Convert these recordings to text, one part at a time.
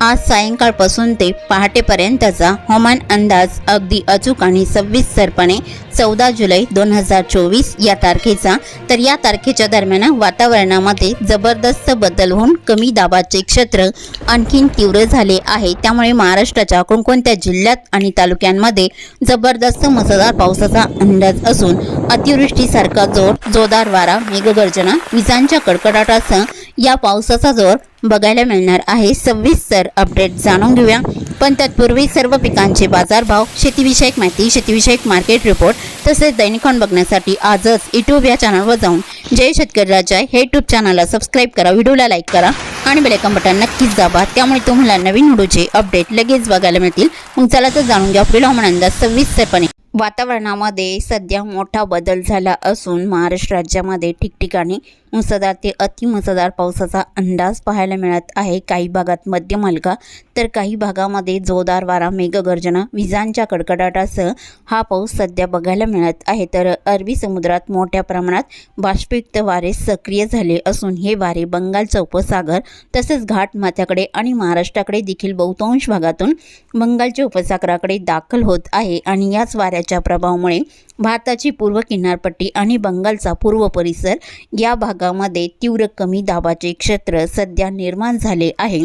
आज सायंकाळपासून ते पहाटेपर्यंतचा हवामान अंदाज अगदी अचूक आणि सविस्तरपणे चौदा जुलै दोन हजार चोवीस या तारखेचा. तर या तारखेच्या दरम्यान वातावरणामध्ये जबरदस्त बदल होऊन कमी दाबाचे क्षेत्र आणखीन तीव्र झाले आहे. त्यामुळे महाराष्ट्राच्या कोणकोणत्या जिल्ह्यात आणि तालुक्यांमध्ये जबरदस्त मुसळधार पावसाचा अंदाज असून अतिवृष्टीसारखा जोर जोरदार वारा मेघगर्जना विजांच्या कडकडाटासह या पावसाचा जोर बघायला मिळणार आहे. सविस्तर अपडेट जाणून घेऊया. पण तत्पूर्वी सर्व पिकांचे बाजारभाव शेतीविषयक माहिती शेतीविषयक मार्केट रिपोर्ट तसेच दैनिकॉन बघण्यासाठी आजच यूट्यूब या चॅनलवर जाऊन जय शेतकरी राजा हे यूट्यूब चॅनलला सबस्क्राईब करा व्हिडिओला लाईक करा आणि बेलेकन बटन नक्कीच दाबा. त्यामुळे तुम्हाला नवीन व्हिडिओचे अपडेट लगेच बघायला मिळतील. मग चला तर जाणून घ्या. पुढील हवामान अंदाज सविस्तरपणे वातावरणामध्ये सध्या मोठा बदल झाला असून महाराष्ट्र राज्यामध्ये ठिकठिकाणी मुसळधार ते अतिमुसळधार पावसाचा अंदाज पाहायला मिळत आहे. काही भागात मध्यम हलका तर काही भागामध्ये जोरदार वारा मेघगर्जना विजांच्या कडकडाटासह हा पाऊस सध्या बघायला मिळत आहे. तर अरबी समुद्रात मोठ्या प्रमाणात बाष्पयुक्त वारे सक्रिय झाले असून हे वारे बंगालचा उपसागर तसेच घाटमाथ्याकडे आणि महाराष्ट्राकडे देखील बहुतांश भागातून बंगालच्या उपसागराकडे दाखल होत आहे आणि याच वाऱ्या वाऱ्याच्या प्रभावामुळे भारताची पूर्व किनारपट्टी आणि बंगालचा पूर्व परिसर या भागामध्ये तीव्र कमी दाबाचे क्षेत्र सध्या निर्माण झाले आहे.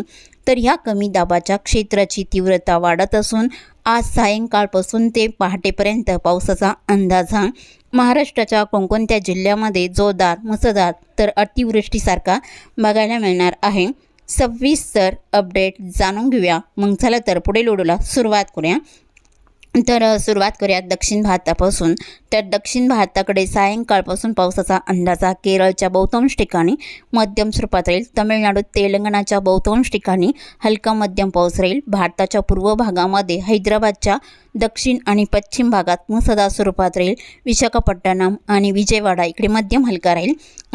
तर ह्या कमी दाबाच्या क्षेत्राची तीव्रता वाढत असून आज सायंकाळपासून ते पहाटेपर्यंत पावसाचा अंदाज हा महाराष्ट्राच्या कोणकोणत्या जिल्ह्यामध्ये जोरदार मुसळधार तर अतिवृष्टीसारखा बघायला मिळणार आहे. सविस्तर अपडेट जाणून घेऊया. मग झालं तर पुढे लोडूला सुरुवात करूया. तर सुरुवात करूयात दक्षिण भारतापासून. तर दक्षिण भारताकडे सायंकाळपासून पावसाचा अंदाजा केरळच्या बहुतांश ठिकाणी मध्यम स्वरूपात राहील. तमिळनाडूत तेलंगणाच्या बहुतांश ठिकाणी हलका मध्यम पाऊस राहील. भारताच्या पूर्व भागामध्ये हैदराबादच्या दक्षिण आणि पश्चिम भागात मुसदा स्वरूपात राहील. विशाखापट्टणम आणि विजयवाडा इकडे मध्यम हलका राहील.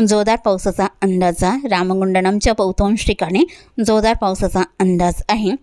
जोरदार पावसाचा अंदाजा रामगुंडनमच्या बहुतांश ठिकाणी जोरदार पावसाचा अंदाज आहे.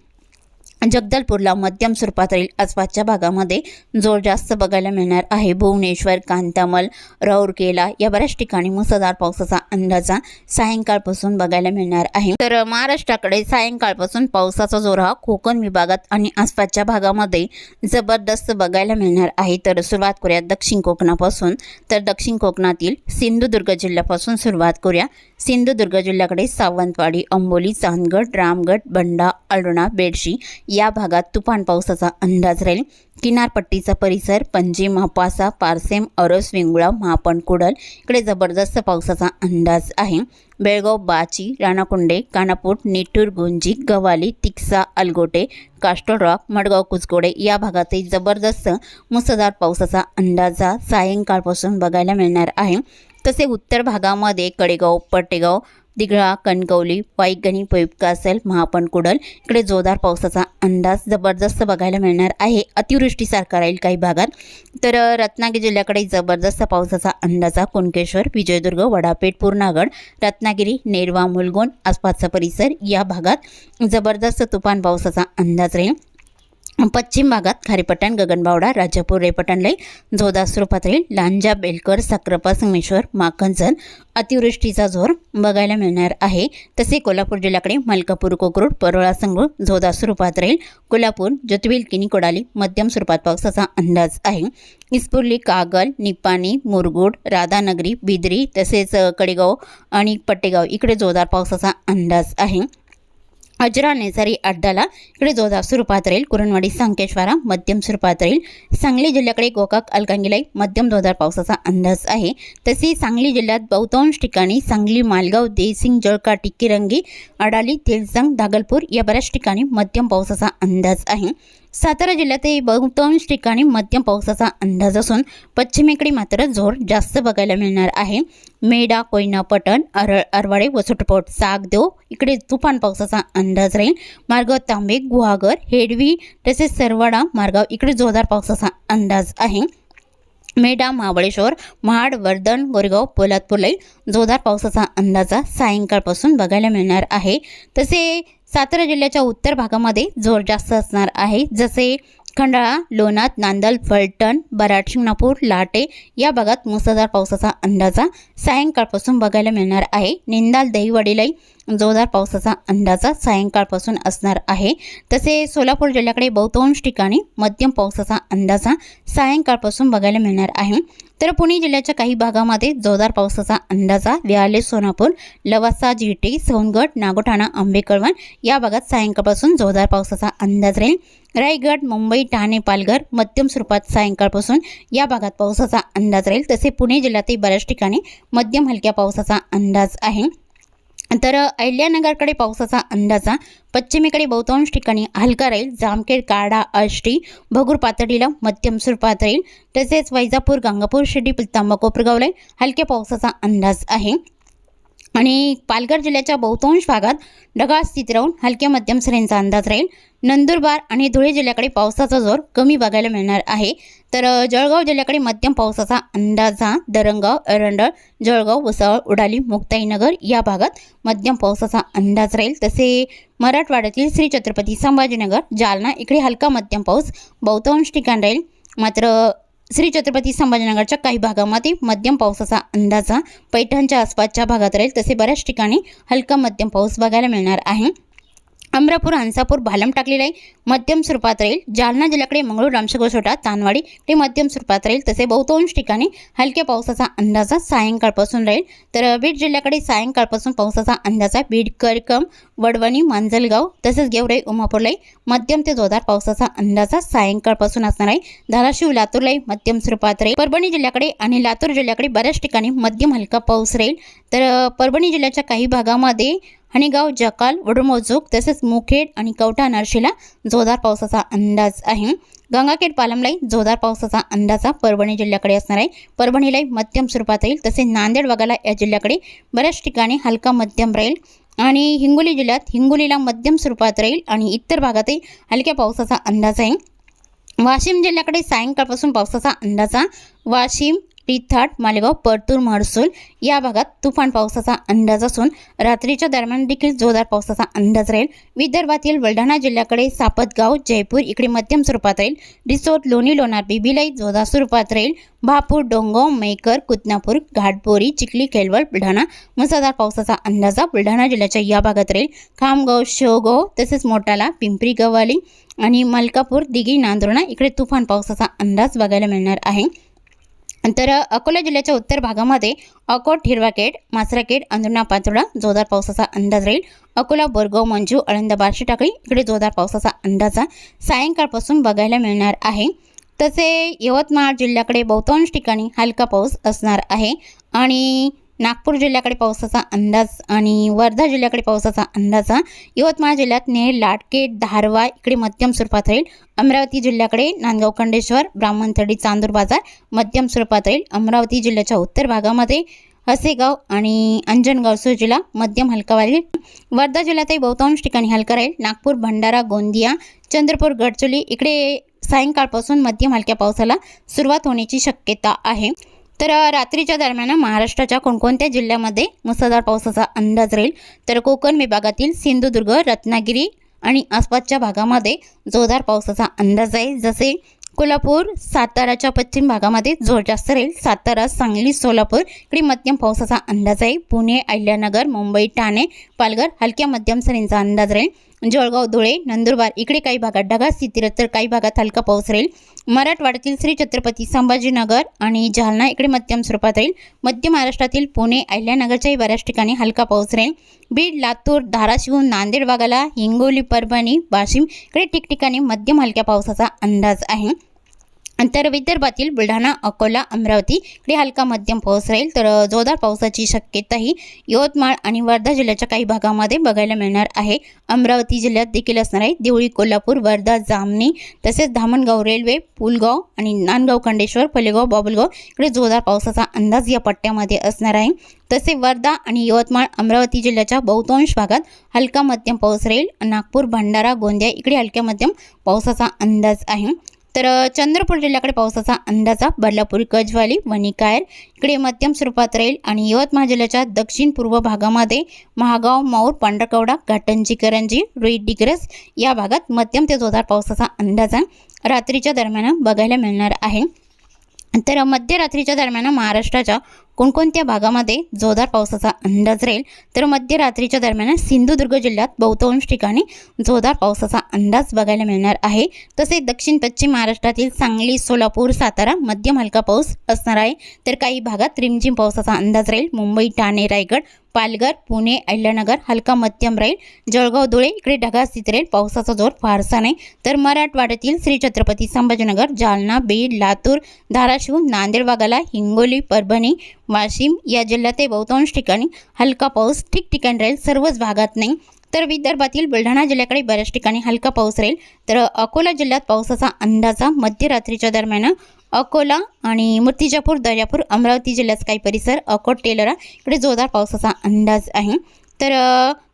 जगदलपूरला मध्यम स्वरूपात राहील आसपासच्या भागामध्ये जोर जास्त बघायला मिळणार आहे. भुवनेश्वर कांतामल राऊरकेला या बऱ्याच ठिकाणी मुसळधार पावसाचा अंदाजा सायंकाळपासून बघायला मिळणार आहे. तर महाराष्ट्राकडे सायंकाळपासून पावसाचा जोर हा कोकण विभागात आणि आसपासच्या भागामध्ये जबरदस्त बघायला मिळणार आहे. तर सुरुवात करूया दक्षिण कोकणापासून. तर दक्षिण कोकणातील सिंधुदुर्ग जिल्ह्यापासून सुरुवात करूया. सिंधुदुर्ग जिल्ह्याकडे सावंतवाडी अंबोली चांदगड रामगड बंडा अळणा बेडशी या भागात तुफान पावसाचा अंदाज राहील. किनारपट्टीचा परिसर पणजी महापासा पारसेम अरस वेंगुळा महापण कुडल इकडे जबरदस्त पावसाचा अंदाज आहे. बेळगाव बाची राणाकुंडे कानापूर निठूर गुंजी गवाली तिक्सा अलगोटे कास्टल रॉक मडगाव कुचकोडे या भागातही जबरदस्त मुसळधार पावसाचा अंदाज सायंकाळपासून बघायला मिळणार आहे. तसे उत्तर भागामध्ये कडेगाव पटेगाव दिघळा कणकवली वाईगणी पयुक्त असेल. महापण कुडल. इकडे जोरदार पावसाचा अंदाज जबरदस्त बघायला मिळणार आहे. अतिवृष्टीसारखा राहील काही भागात. तर रत्नागिरी जिल्ह्याकडे जबरदस्त पावसाचा अंदाजा कुणकेश्वर विजयदुर्ग वडापेठ पूर्णागड रत्नागिरी नेरवा मुलगोंड आसपासचा परिसर या भागात जबरदस्त तुफान पावसाचा अंदाज राहील. पश्चिम भागात खारीपटण गगनबावडा राजापूर रेपटणलाई जोरदार स्वरूपात राहील. लांजा बेलकर साक्रपा संगमेश्वर माखनजन अतिवृष्टीचा जोर बघायला मिळणार आहे. तसे कोल्हापूर जिल्ह्याकडे मलकापूर कोकरूड परोळा संगरूळ जोरदार स्वरूपात राहील. कोल्हापूर ज्योतिबिल किनी कोडाली मध्यम स्वरूपात पावसाचा अंदाज आहे. इस्पुर्ली कागल निपाणी मुरगुड राधानगरी बिदरी तसेच कडेगाव आणि पट्टेगाव इकडे जोरदार पावसाचा अंदाज आहे. अजरा नेसारी अड्डाला इकडे जोरदार स्वरूपात राहील कुरणवाडी संकेश्वरा मध्यम स्वरूपात राहील सांगली जिल्ह्याकडे गोकाक अलकांगिलाई मध्यम जोरदार पावसाचा अंदाज आहे. तसे सांगली जिल्ह्यात बहुतांश ठिकाणी सांगली मालगाव देसिंग जळका टिक्कीरंगी अडाली तेलसंग दागलपूर या बऱ्याच ठिकाणी मध्यम पावसाचा अंदाज आहे. सातारा जिल्ह्यातही बहुतांश ठिकाणी मध्यम पावसाचा अंदाज असून पश्चिमेकडे मात्र जोर जास्त बघायला मिळणार आहे. मेडा कोयना पटण अरळ अरवाडे वसुटपोट सागदेव इकडे तुफान पावसाचा अंदाज राहील. मार्गाव तांबे गुहागर हेडवी तसेच सरवाडा मार्गाव इकडे जोरदार पावसाचा अंदाज आहे. मेढा महाबळेश्वर महाड वर्धन गोरेगाव पोलादपूरलाही जोरदार पावसाचा अंदाजा सायंकाळपासून बघायला मिळणार आहे. तसे सातारा जिल्ह्याच्या उत्तर भागामध्ये जोर जास्त असणार आहे. जसे खंडाळा लोणात नांदल फलटण बराड शिंगणापूर लाटे या भागात मुसळधार पावसाचा अंदाजा सायंकाळपासून बघायला मिळणार आहे. निंदाल दहीवडीलाही जोरदार पावसाचा अंदाजा सायंकाळपासून असणार आहे. तसे सोलापूर जिल्ह्याकडे बहुतांश ठिकाणी मध्यम पावसाचा अंदाजा सायंकाळपासून बघायला मिळणार आहे. तर पुणे जिल्ह्याच्या काही भागामध्ये जोरदार पावसाचा अंदाजा व्याले सोनापूर लवासा जिटे सोनगड नागोठाणा आंबेकळवण या भागात सायंकाळपासून जोरदार पावसाचा अंदाज राहील. रायगड मुंबई ठाणे पालघर मध्यम स्वरूपात सायंकाळपासून या भागात पावसाचा अंदाज राहील. तसे पुणे जिल्ह्यातही बऱ्याच ठिकाणी मध्यम हलक्या पावसाचा अंदाज आहे. तर अहिल्यानगरकडे पावसाचा अंदाजा पश्चिमेकडे बहुतांश ठिकाणी हलका राहील. जामखेड काडा आष्टी भगूर पातळीला मध्यम स्वरूपात राहील. तसेच वैजापूर गंगापूर शिर्डी पिलतांबा कोपरगावला हलक्या पावसाचा अंदाज आहे. आणि पालघर जिल्ह्याच्या बहुतांश भागात ढगाळ स्थिती राहून हलक्या मध्यम सरींचा अंदाज राहील. नंदुरबार आणि धुळे जिल्ह्याकडे पावसाचा जोर कमी बघायला मिळणार आहे. तर जळगाव जिल्ह्याकडे मध्यम पावसाचा अंदाज हा दरंगाव एरंडळ जळगाव भुसावळ उडाली मुक्ताईनगर या भागात मध्यम पावसाचा अंदाज राहील. तसे मराठवाड्यातील श्री छत्रपती संभाजीनगर जालना इकडे हलका मध्यम पाऊस बहुतांश ठिकाण राहील. मात्र श्री छत्रपती संभाजीनगरच्या काही भागामध्ये मध्यम पावसाचा अंदाजा पैठणच्या आसपासच्या भागात राहील. तसे बऱ्याच ठिकाणी हलका मध्यम पाऊस बघायला मिळणार आहे. अमरापूर हंसापूर भालम टाकलेला आहे. मध्यम स्वरूपात राहील. जालना जिल्ह्याकडे मंगळूर रामशेगोसोटा तानवाडी ते मध्यम स्वरूपात राहील. तसे बहुतांश ठिकाणी हलक्या पावसाचा अंदाजा सायंकाळपासून राहील. तर बीड जिल्ह्याकडे सायंकाळपासून पावसाचा अंदाजा बीड करकम वडवणी मांजलगाव तसेच गेवराई उमापूरलाही मध्यम ते जोरदार पावसाचा अंदाजा सायंकाळपासून असणार आहे. धाराशिव लातूरलाही मध्यम स्वरूपात राहील. परभणी जिल्ह्याकडे आणि लातूर जिल्ह्याकडे बऱ्याच ठिकाणी मध्यम हलका पाऊस राहील. तर परभणी जिल्ह्याच्या काही भागामध्ये हणीगाव जकाल वडुमोजूक तसेच मुखेड आणि कवठा नरशीला जोरदार पावसाचा अंदाज आहे. गंगाखेड पालमलाही जोरदार पावसाचा अंदाज परभणी जिल्ह्याकडे असणार आहे. परभणीलाही मध्यम स्वरूपात राहील तसे नांदेड वगाला या जिल्ह्याकडे बऱ्याच ठिकाणी हलका मध्यम राहील. आणि हिंगोली जिल्ह्यात हिंगोलीला मध्यम स्वरूपात राहील आणि इतर भागातही हलक्या पावसाचा अंदाज आहे. वाशिम जिल्ह्याकडे सायंकाळपासून पावसाचा अंदाज वाशिम रिथाट मालेगाव परतूर महसूल या भागात तुफान पावसाचा अंदाज असून रात्रीच्या दरम्यान देखील जोरदार पावसाचा अंदाज राहील. विदर्भातील बुलढाणा जिल्ह्याकडे सापतगाव जयपूर इकडे मध्यम स्वरूपात राहील. रिसोर्ट लोणी लोणार बिबिलाई जोरदार स्वरूपात राहील. भापूर डोंगाव मेकर कुतनापूर घाटपोरी चिखली केलवळ बुलढाणा मुसळधार पावसाचा अंदाजा बुलढाणा जिल्ह्याच्या या भागात राहील. खामगाव शेवगाव तसेच मोटाला पिंपरी गव्हाली आणि मलकापूर दिघी नांदुर्णा इकडे तुफान पावसाचा अंदाज बघायला मिळणार आहे. तर अकोला जिल्ह्याच्या उत्तर भागामध्ये अकोट हिरवाकेट मासराकेट अंजुना पाचोडा जोरदार पावसाचा अंदाज राहील. अकोला बोरगाव मंजू अळंदा बार्शी टाकळी इकडे जोरदार पावसाचा अंदाजा सायंकाळपासून बघायला मिळणार आहे. तसे यवतमाळ जिल्ह्याकडे बहुतांश ठिकाणी हलका पाऊस असणार आहे. आणि नागपूर जिल्ह्याकडे पावसाचा अंदाज आणि वर्धा जिल्ह्याकडे पावसाचा अंदाज यवतमाळ जिल्ह्यात नेर लाटकेट धारवा इकडे मध्यम स्वरूपात राहील. अमरावती जिल्ह्याकडे नांदगाव खंडेश्वर ब्राह्मणथडी चांदूर बाजार मध्यम स्वरूपात राहील. अमरावती जिल्ह्याच्या उत्तर भागामध्ये हसेगाव आणि अंजनगाव जिल्हा मध्यम हलका राहील वर्धा जिल्ह्यातही बहुतांश ठिकाणी हलका राहील. नागपूर भंडारा गोंदिया चंद्रपूर गडचोली इकडे सायंकाळपासून मध्यम हलक्या पावसाला सुरुवात होण्याची शक्यता आहे. तर रात्रीच्या दरम्यान महाराष्ट्राच्या कोणकोणत्या जिल्ह्यामध्ये मुसळधार पावसाचा अंदाज राहील? तर कोकण विभागातील सिंधुदुर्ग रत्नागिरी आणि आसपासच्या भागामध्ये जोरदार पावसाचा अंदाज आहे. जसे कोल्हापूर साताराच्या पश्चिम भागामध्ये जोर जास्त राहील. सातारा सांगली सोलापूर इकडे मध्यम पावसाचा अंदाज आहे. पुणे अहिल्यानगर मुंबई ठाणे पालघर हलक्या मध्यम सरींचा अंदाज राहील. जळगाव धुळे नंदुरबार इकडे काही भागात ढगा स्थिती तर काही भागात हलका पाऊस राहील. मराठवाड्यातील श्री छत्रपती संभाजीनगर आणि जालना इकडे मध्यम स्वरूपात राहील. मध्य महाराष्ट्रातील पुणे अहिल्यानगरच्याही बऱ्याच ठिकाणी हलका पाऊस राहील. बीड लातूर धाराशिव नांदेड वाघाला हिंगोली परभणी वाशिम इकडे ठिकठिकाणी मध्यम हलक्या पावसाचा अंदाज आहे. तर विदर्भातील बुलढाणा अकोला अमरावती इकडे हलका मध्यम पाऊस राहील. तर जोरदार पावसाची शक्यताही यवतमाळ आणि वर्धा जिल्ह्याच्या काही भागामध्ये बघायला मिळणार आहे. अमरावती जिल्ह्यात देखील असणार आहे. देवळी कोल्हापूर वर्धा जामणी तसेच धामणगाव रेल्वे पुलगाव आणि नांदगाव खंडेश्वर फलेगाव बाबुलगाव इकडे जोरदार पावसाचा अंदाज या पट्ट्यामध्ये असणार आहे. तसे वर्धा आणि यवतमाळ अमरावती जिल्ह्याच्या बहुतांश भागात हलका मध्यम पाऊस राहील. नागपूर भंडारा गोंदिया इकडे हलक्या मध्यम पावसाचा अंदाज आहे. तर चंद्रपूर जिल्ह्याकडे पावसाचा अंदाजा बदलापूर गजवाली वणिकायर इकडे मध्यम स्वरूपात राहील आणि यवतमाळ जिल्ह्याच्या दक्षिण पूर्व भागामध्ये महागाव मौर पांढरकवडा घाटंजी करंजी रुई डिग्रस या भागात मध्यम ते जोरदार पावसाचा अंदाजा रात्रीच्या दरम्यान बघायला मिळणार आहे. तर मध्यरात्रीच्या दरम्यान महाराष्ट्राच्या कोणकोणत्या भागामध्ये जोरदार पावसाचा अंदाज राहील? तर मध्यरात्रीच्या दरम्यान सिंधुदुर्ग जिल्ह्यात बहुतांश ठिकाणी जोरदार पावसाचा अंदाज बघायला मिळणार आहे. तसे दक्षिण पश्चिम महाराष्ट्रातील सांगली सोलापूर सातारा मध्यम हलका पाऊस असणार आहे. तर काही भागात रिमझिम पावसाचा अंदाज राहील. मुंबई ठाणे रायगड पालघर पुणे अहिल्यानगर हलका मध्यम राहील जळगाव धुळे इकडे ढगाळ स्थित राहील पावसाचा जोर फारसा नाही. तर मराठवाड्यातील श्री छत्रपती संभाजीनगर जालना बीड लातूर धाराशिव नांदेड वाघाला हिंगोली परभणी वाशिम या जिल्ह्यात बहुतांश ठिकाणी हलका पाऊस ठिकठिकाणी राहील सर्वच भागात नाही. तर विदर्भातील बुलढाणा जिल्ह्याकडे बऱ्याच ठिकाणी हलका पाऊस राहील. तर अकोला जिल्ह्यात पावसाचा अंदाजा मध्यरात्रीच्या दरम्यान अकोला आणि मूर्तिजापूर दर्यापूर अमरावती जिल्ह्याचा काही परिसर अकोट टेलरा इकडे जोरदार पावसाचा अंदाज आहे. तर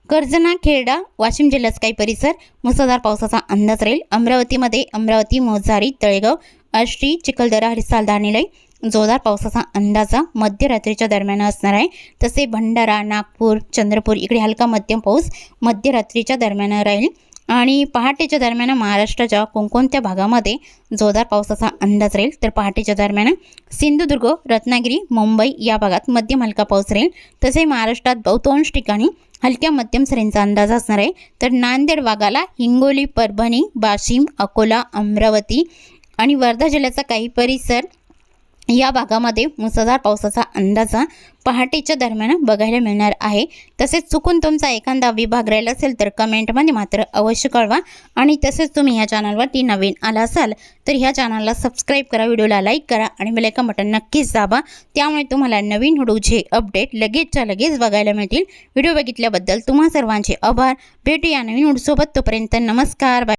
कर्जना खेरडा वाशिम जिल्ह्याचा काही परिसर मुसळधार पावसाचा अंदाज राहील. अमरावतीमध्ये अमरावती मोजारी तळेगाव आष्टी चिखलदरा हरिसाल दानिलय जोरदार पावसाचा अंदाजा मध्यरात्रीच्या दरम्यान असणार आहे. तसे भंडारा नागपूर चंद्रपूर इकडे हलका मध्यम पाऊस मध्यरात्रीच्या दरम्यान राहील. आणि पहाटेच्या दरम्यान महाराष्ट्राच्या कोणकोणत्या भागामध्ये जोरदार पावसाचा अंदाज राहील? तर पहाटेच्या दरम्यान सिंधुदुर्ग रत्नागिरी मुंबई या भागात मध्यम हलका पाऊस राहील. तसे महाराष्ट्रात बहुतांश ठिकाणी हलक्या मध्यम सरींचा अंदाज असणार आहे. तर नांदेड वाघाला हिंगोली परभणी वाशिम अकोला अमरावती आणि वर्धा जिल्ह्याचा काही परिसर या भागामध्ये मुसळधार पावसाचा अंदाजा पहाटेच्या दरम्यान बघायला मिळणार आहे. तसेच चुकून तुमचा एखादा विभाग राहिला असेल तर कमेंटमध्ये मात्र अवश्य कळवा. आणि तसेच तुम्ही ह्या चॅनलवरती नवीन आला असाल तर ह्या चॅनलला सबस्क्राईब करा व्हिडिओला लाईक करा आणि बेलायकन बटन नक्कीच दाबा. त्यामुळे तुम्हाला नवीन व्हिडिओचे अपडेट लगेचच्या लगेच बघायला मिळतील. व्हिडिओ बघितल्याबद्दल तुम्हा सर्वांचे आभार. भेटूया नवीन व्हिडिओसोबत. तोपर्यंत नमस्कार. बाय